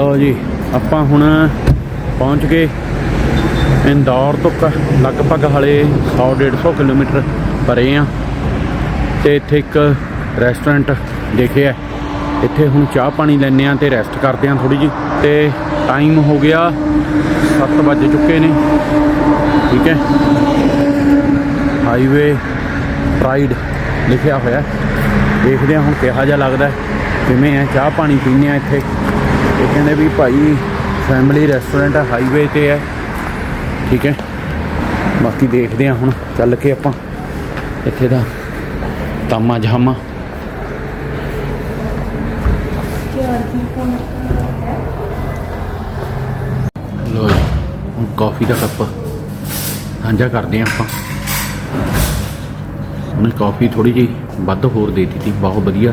ਲਓ ਜੀ, ਆਪਾਂ ਹੁਣ ਪਹੁੰਚ ਗਏ ਇੰਦੌਰ ਤੋਂ ਕ- ਲਗਭਗ ਹਲੇ 100 150 ਕਿਲੋਮੀਟਰ ਪਰੇ ਆ ਤੇ ਇੱਥੇ ਇੱਕ ਰੈਸਟੋਰੈਂਟ ਦੇਖਿਆ ਇੱਥੇ ਹੁਣ ਚਾਹ ਪਾਣੀ ਲੈਣੇ ਆ ਤੇ ਰੈਸਟ ਕਰਦੇ ਆ ਥੋੜੀ ਜੀ ਤੇ ਟਾਈਮ ਹੋ ਗਿਆ 7 ਵੱਜ ਚੁੱਕੇ ਨੇ। ਠੀਕ ਹੈ। ਹਾਈਵੇ ਪ੍ਰਾਈਡ ਲਿਖਿਆ ਹੋਇਆ ਦੇਖਦੇ ਆ ਹੁਣ ਕਿਹਾ ਜਿਹਾ ਲੱਗਦਾ ਕਿਵੇਂ ਹੈ? ਚਾਹ ਪਾਣੀ ਪੀਂਦੇ ਆ ਇੱਥੇ। ਇਹ ਕਹਿੰਦੇ ਵੀ ਭਾਈ ਫੈਮਿਲੀ ਰੈਸਟੋਰੈਂਟ ਹੈ ਹਾਈਵੇ ਤੇ ਹੈ ਠੀਕ ਹੈ? ਬਾਕੀ ਦੇਖਦੇ ਆ ਹੁਣ, ਚੱਲ ਕੇ ਆਪਾਂ। ਇੱਥੇ ਦਾ ਤਾਮਾ ਜਹਾਮਾ। ਲੋ ਜੀ, ਹੁਣ ਕਾਫੀ ਦਾ ਕੱਪ ਸਾਂਝਾ ਕਰਦੇ ਆ ਆਪਾਂ। ਉਹਨੇ ਕਾਫੀ ਥੋੜੀ ਜਿਹੀ ਵੱਧ ਹੋਰ ਦੇ ਦਿੱਤੀ, ਬਹੁਤ ਵਧੀਆ।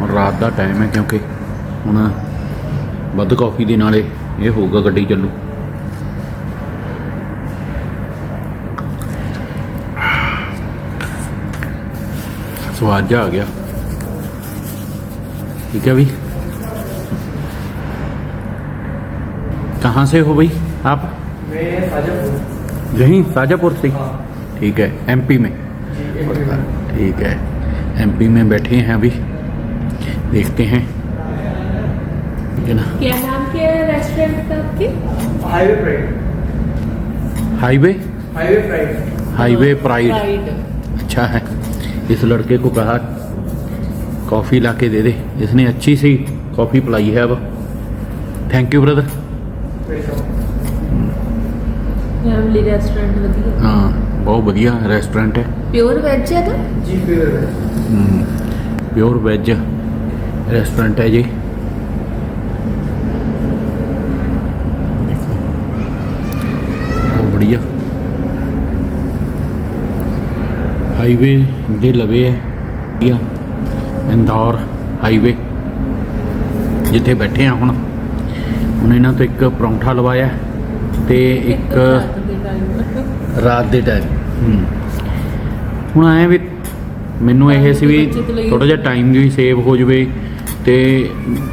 ਹੁਣ ਰਾਤ ਦਾ ਟਾਈਮ ਹੈ ਕਿਉਂਕਿ ਹੁਣ ਵੱਧ ਕਾਫੀ ਦੇ ਨਾਲੇ ਇਹ ਹੋਊਗਾ ਗੱਡੀ ਚੱਲੂ ਸਵਾਦ ਜਾ ਆ ਗਿਆ ठीक है भाई कहाँ से हो भाई आप मैं साजापुर यहीं शाजापुर से हाँ ठीक है एमपी में ठीक है एमपी में बैठे हैं अभी देखते हैं ठीक है ना क्या नाम क्या है रेस्टोरेंट का आपके highway pride highway highway pride highway pride pride अच्छा है इस लड़के को कहा कॉफ़ी ला के दे दे इसने अच्छी सी कॉफ़ी पिलाई है अब thank you brother family restaurant ਵਧੀਆ हाँ बहुत बढ़िया रेस्टोरेंट है ਪਿਓਰ ਵੈਜ ਹੈ ਤਾਂ जी फिर प्योर वेज रेस्टोरेंट है जी ਖੜੀ ਹਾਈਵੇ ਦੇ ਲਵੇ ਆ। ਇੰਦੌਰ ਹਾਈਵੇ ਜਿੱਥੇ ਬੈਠੇ ਆ ਹੁਣ। ਹੁਣ ਇਹਨਾਂ ਤੋਂ ਇੱਕ ਪਰੌਂਠਾ ਲਵਾਇਆ ਤੇ ਇੱਕ ਰਾਤ ਦੇ ਟਾਈਮ ਹੁਣ ਆਏ ਵੀ ਮੈਨੂੰ ਇਹ ਸੀ ਵੀ ਥੋੜਾ ਜਿਹਾ ਟਾਈਮ ਵੀ ਸੇਵ ਹੋ ਜਵੇ ਤੇ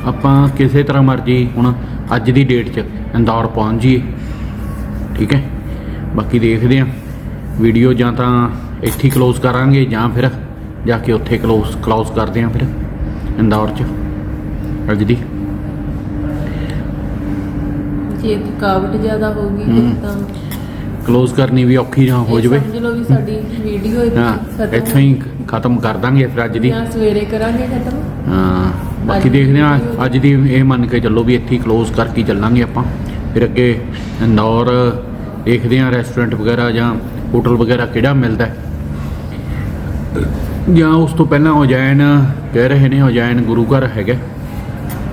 ਆਪਾਂ ਕਿਸੇ ਤਰ੍ਹਾਂ ਮਰਜ਼ੀ ਹੁਣ ਅੱਜ ਦੀ ਡੇਟ 'ਚ ਇੰਦੌਰ ਪਹੁੰਚ ਜੀ ਠੀਕ ਹੈ। ਬਾਕੀ ਦੇਖਦੇ ਆ ਵੀਡੀਓ ਜਾਂ ਤਾਂ ਇੱਥੇ ਕਲੋਜ਼ ਕਰਾਂਗੇ ਜਾਂ ਫਿਰ ਜਾ ਕੇ ਉੱਥੇ ਕਲੋਜ਼ ਕਲੋਜ਼ ਕਰਦੇ ਆ ਫਿਰ ਇੰਦੌਰ 'ਚ। ਅੱਜ ਦੀ। ਜੇ ਥਕਾਵਟ ਜ਼ਿਆਦਾ ਹੋਗੀ ਹਮ। ਤਾਂ ਕਲੋਜ਼ ਕਰਨੀ ਵੀ ਔਖੀ ਨਾ ਹੋ ਇਹ ਜਵੇ। ਸਮਝ ਲਓ ਵੀ ਸਾਡੀ ਵੀਡੀਓ ਹਾਂ ਇੱਥੋਂ ਹੀ ਖਤਮ ਕਰ ਦਾਂਗੇ ਫਿਰ ਅੱਜ ਦੀ। ਜਾਂ ਸਵੇਰੇ ਕਰਾਂਗੇ ਖਤਮ? ਹਾਂ ਬਾਕੀ ਅੱਜ ਦੀ ਦੇਖਦੇ video ਅੱਜ ਦੀ ਇਹ ਮੰਨ ਕੇ ਚੱਲੋ ਵੀ ਇੱਥੇ ਕਲੋਜ਼ ਕਰਕੇ ਹੀ ਚੱਲਾਂਗੇ ਆਪਾਂ। ਫਿਰ ਅੱਗੇ ਇੰਦੌਰ ਦੇਖਦੇ ਹਾਂ ਰੈਸਟੋਰੈਂਟ ਵਗੈਰਾ ਜਾਂ ਹੋਟਲ ਵਗੈਰਾ ਕਿਹੜਾ ਮਿਲਦਾ ਜਾਂ ਉਸ ਤੋਂ ਪਹਿਲਾਂ ਉਜੈਨ ਕਹਿ ਰਹੇ ਨੇ ਉਜੈਨ ਗੁਰੂ ਘਰ ਹੈਗਾ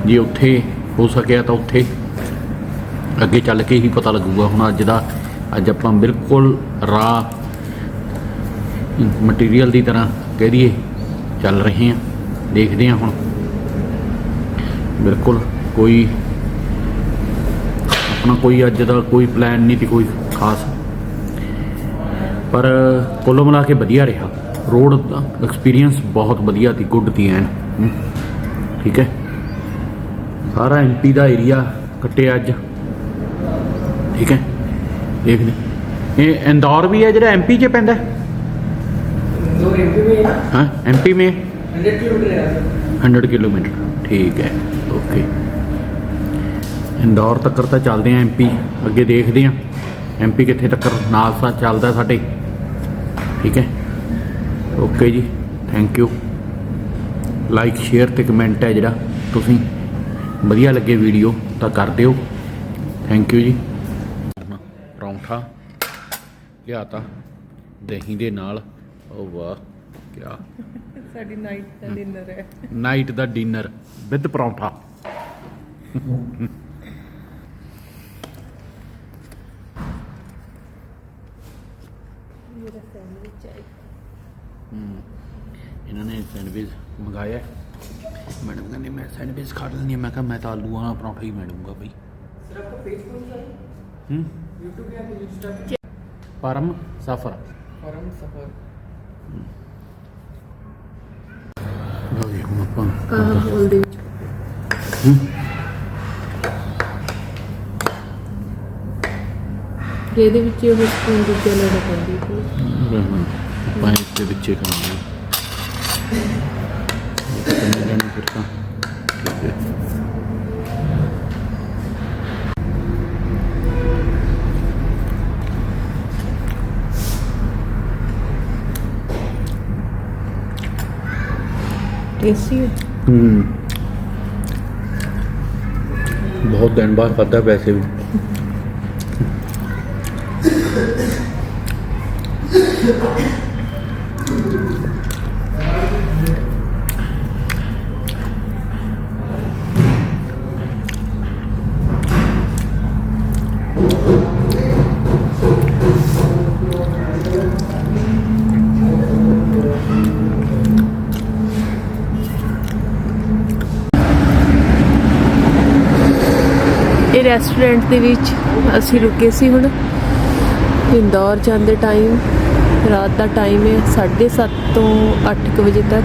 ਜੇ ਉੱਥੇ ਹੋ ਸਕਿਆ ਤਾਂ ਉੱਥੇ ਅੱਗੇ ਚੱਲ ਕੇ ਹੀ ਪਤਾ ਲੱਗੂਗਾ। ਹੁਣ ਅੱਜ ਦਾ, ਅੱਜ ਆਪਾਂ ਬਿਲਕੁਲ ਰਾ ਮਟੀਰੀਅਲ ਦੀ ਤਰ੍ਹਾਂ ਕਹਿ ਦਈਏ, ਚੱਲ ਰਹੇ ਹਾਂ, ਦੇਖਦੇ ਹਾਂ ਹੁਣ। ਬਿਲਕੁਲ ਕੋਈ ਆਪਣਾ ਕੋਈ ਅੱਜ ਦਾ ਕੋਈ ਪਲਾਨ ਨਹੀਂ ਸੀ ਕੋਈ ਖਾਸ। ਪਰ ਕੋਲੋਂ ਮਿਲਾ ਕੇ ਵਧੀਆ ਰਿਹਾ। ਰੋਡ ਦਾ ਐਕਸਪੀਰੀਅੰਸ ਬਹੁਤ ਵਧੀਆ ਸੀ ਗੁੱਡ ਸੀ ਐਨ। ਠੀਕ ਹੈ? ਸਾਰਾ ਐਮਪੀ ਦਾ ਏਰੀਆ ਕੱਟਿਆ ਅੱਜ। ਠੀਕ ਹੈ? ਦੇਖ ਲੈ ਇਹ ਇੰਦੌਰ ਵੀ ਹੈ ਜਿਹੜਾ ਐਮਪੀ 'ਚ ਪੈਂਦਾ ਹੈ? ਹਾਂ। ਐਮਪੀ ਮੇ 100 100 ਕਿਲੋਮੀਟਰ ਠੀਕ ਹੈ। ਓਕੇ ਇੰਦੌਰ ਤੱਕ ਤਾਂ ਚੱਲਦੇ ਆਂ ਐਮਪੀ ਅੱਗੇ ਦੇਖਦੇ ਆਂ। ਐਮਪੀ ਕਿੱਥੇ ਤੱਕ ਨਾਲ ਸਾ ਚੱਲਦਾ ਸਾਡੇ। ਠੀਕ ਹੈ? ਓਕੇ ਜੀ ਥੈਂਕ ਯੂ ਲਾਈਕ ਸ਼ੇਅਰ ਤੇ ਕਮੈਂਟ ਹੈ ਜਿਹੜਾ ਤੁਸੀਂ। ਵਧੀਆ ਲੱਗੇ ਵੀਡੀਓ ਤਾਂ ਕਰ ਦਿਓ। ਥੈਂਕ ਯੂ ਜੀ। ਪਰੌਂਠਾ ਲਿਆਤਾ ਦਹੀਂ ਦੇ ਨਾਲ। ਓ ਵਾਹ ਕਿਆ। ਸਾਡੀ ਨਾਈਟ ਦਾ ਡਿਨਰ ਹੈ। ਨਾਈਟ ਦਾ ਡਿਨਰ ਵਿਦ ਪਰੌਂਠਾ। ਮੇਰਾ ਸੈਂਡਵਿਚ ਹੈ ਇਹਨਾਂ ਨੇ ਸੈਂਡਵਿਚ ਮੰਗਾਇਆ ਮੈਡਮ ਕਹਿੰਦੀ ਮੈਂ ਸੈਂਡਵਿਚ ਖਾ ਲੈਂਦੀ ਹਾਂ ਮੈਂ ਕਿਹਾ ਮੈਂ ਤਾਂ ਆਲੂ ਵਾਲਾ ਪਰੌਂਠਾ ਹੀ ਮੈਡੂੰਗਾ ਬਈ सर आपका पेज कौन सा है ਹੂੰ यूट्यूब या फिर इंस्टा पे ਪਰਮ ਸਫਰ फॉरम सफर ਲਓ ਜੀ ਹੁਣ ਆਪਾਂ ਕਾਹ ਬੋਲ ਦੇ ਤੇ ਇਹਦੇ ਵਿੱਚ ਉਹ ਸਪੂਨ ਦੂਜਾ ਲੈਣਾ ਪੈਂਦੀ ਹੈ ਆਪਾਂ ਇਸ ਦੇ ਵਿੱਚੇ ਕਰਾਂਗੇ ਕਿੰਨੇ ਲੈਣੇ ਫਿਰ ਤਾਂ? ਠੀਕ ਹੈ। ਟੇਸਟੀ ਹੈ? ਹੂੰ ਬਹੁਤ ਦਿਨ ਬਾਅਦ ਖਾਧਾ ਵੈਸੇ ਵੀ। ਇਹ ਰੈਸਟੋਰੈਂਟ ਦੇ ਵਿੱਚ ਅਸੀਂ ਰੁਕੇ ਸੀ ਹੁਣ। ਇੰਦੌਰ ਜਾਂਦੇ ਟਾਈਮ ਰਾਤ ਦਾ ਟਾਈਮ ਹੈ 7:30 ਤੋਂ 8:00 ਵਜੇ ਤੱਕ।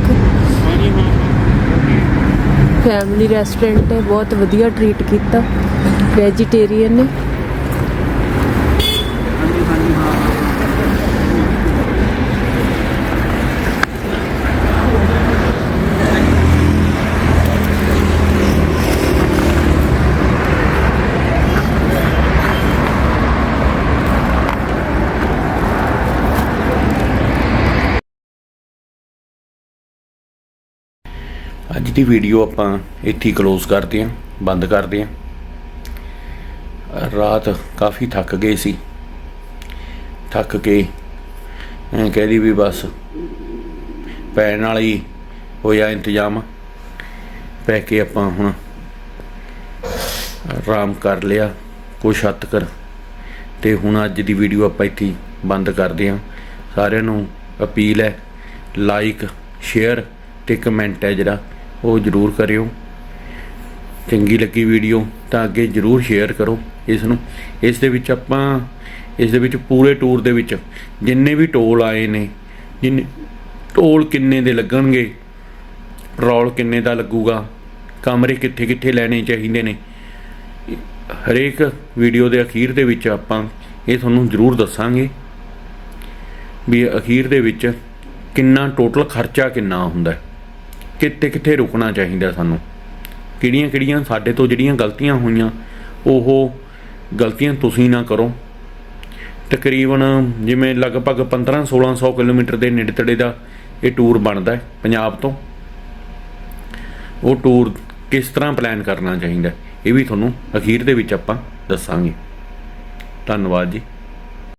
ਫੈਮਿਲੀ ਰੈਸਟੋਰੈਂਟ ਹੈ, ਬਹੁਤ ਵਧੀਆ ਟਰੀਟ ਕੀਤਾ। ਵੈਜੀਟੇਰੀਅਨ ਨੇ ਅੱਜ ਦੀ ਵੀਡੀਓ ਆਪਾਂ ਇੱਥੇ ਕਲੋਜ਼ ਕਰਦੇ ਹਾਂ, ਬੰਦ ਕਰਦੇ ਹਾਂ। ਰਾਤ ਕਾਫੀ ਥੱਕ ਗਏ ਸੀ। ਥੱਕ ਕੇ ਕਹਿ ਕਹਿ ਵੀ ਬਸ ਪੈਣ ਵਾਲੀ ਹੋਇਆ ਇੰਤਜ਼ਾਮ। ਪੈ ਕੇ ਆਪਾਂ ਹੁਣ ਆਰਾਮ ਕਰ ਲਿਆ ਕੁਛ ਹੱਦ ਕਰ ਤੇ ਹੁਣ ਅੱਜ ਦੀ ਵੀਡੀਓ ਆਪਾਂ ਇੱਥੇ ਬੰਦ ਕਰਦੇ ਹਾਂ। ਸਾਰਿਆਂ ਨੂੰ ਅਪੀਲ ਹੈ ਲਾਈਕ ਸ਼ੇਅਰ ਤੇ ਕਮੈਂਟ ਹੈ ਜਿਹੜਾ। ਉਹ ਜਰੂਰ ਕਰਿਓ ਚੰਗੀ ਲੱਗੀ ਵੀਡੀਓ ਤਾਂ ਅੱਗੇ ਜਰੂਰ ਸ਼ੇਅਰ ਕਰੋ ਇਸ ਨੂੰ ਇਸ ਦੇ ਵਿੱਚ ਆਪਾਂ, ਇਸ ਦੇ ਵਿੱਚ ਪੂਰੇ ਟੂਰ ਦੇ ਵਿੱਚ ਜਿੰਨੇ ਵੀ ਟੋਲ ਆਏ ਨੇ, ਜਿੰਨੇ ਟੋਲ ਕਿੰਨੇ ਦੇ ਲੱਗਣਗੇ ਪੈਟਰੋਲ ਕਿੰਨੇ ਦਾ ਲੱਗੂਗਾ, ਕਮਰੇ ਕਿੱਥੇ ਕਿੱਥੇ ਲੈਣੇ ਚਾਹੀਦੇ ਨੇ, ਹਰੇਕ ਵੀਡੀਓ ਦੇ ਅਖੀਰ ਦੇ ਵਿੱਚ ਆਪਾਂ ਇਹ ਤੁਹਾਨੂੰ ਜ਼ਰੂਰ ਦੱਸਾਂਗੇ ਵੀ ਅਖੀਰ ਦੇ ਵਿੱਚ ਕਿੰਨਾ ਟੋਟਲ ਖਰਚਾ ਕਿੰਨਾ ਹੁੰਦਾ ਹੈ। ਕਿੱਥੇ ਕਿੱਥੇ ਰੁਕਣਾ ਚਾਹੀਦਾ ਸਾਨੂੰ? ਕਿਹੜੀਆਂ ਕਿਹੜੀਆਂ ਸਾਡੇ ਤੋਂ ਜਿਹੜੀਆਂ ਗਲਤੀਆਂ ਹੋਈਆਂ, ਉਹ ਗਲਤੀਆਂ ਤੁਸੀਂ ਨਾ ਕਰੋ। ਤਕਰੀਬਨ ਜਿਵੇਂ ਲਗਭਗ 15 1600 ਕਿਲੋਮੀਟਰ ਦੇ ਨੇੜੇ ਤੇੜੇ ਦਾ ਇਹ ਟੂਰ ਬਣਦਾ ਹੈ, ਪੰਜਾਬ ਤੋਂ। ਉਹ ਟੂਰ ਕਿਸ ਤਰ੍ਹਾਂ ਪਲਾਨ ਕਰਨਾ ਚਾਹੀਦਾ ਇਹ ਵੀ ਤੁਹਾਨੂੰ ਅਖੀਰ ਦੇ ਵਿੱਚ ਆਪਾਂ ਦੱਸਾਂਗੇ। ਧੰਨਵਾਦ ਜੀ।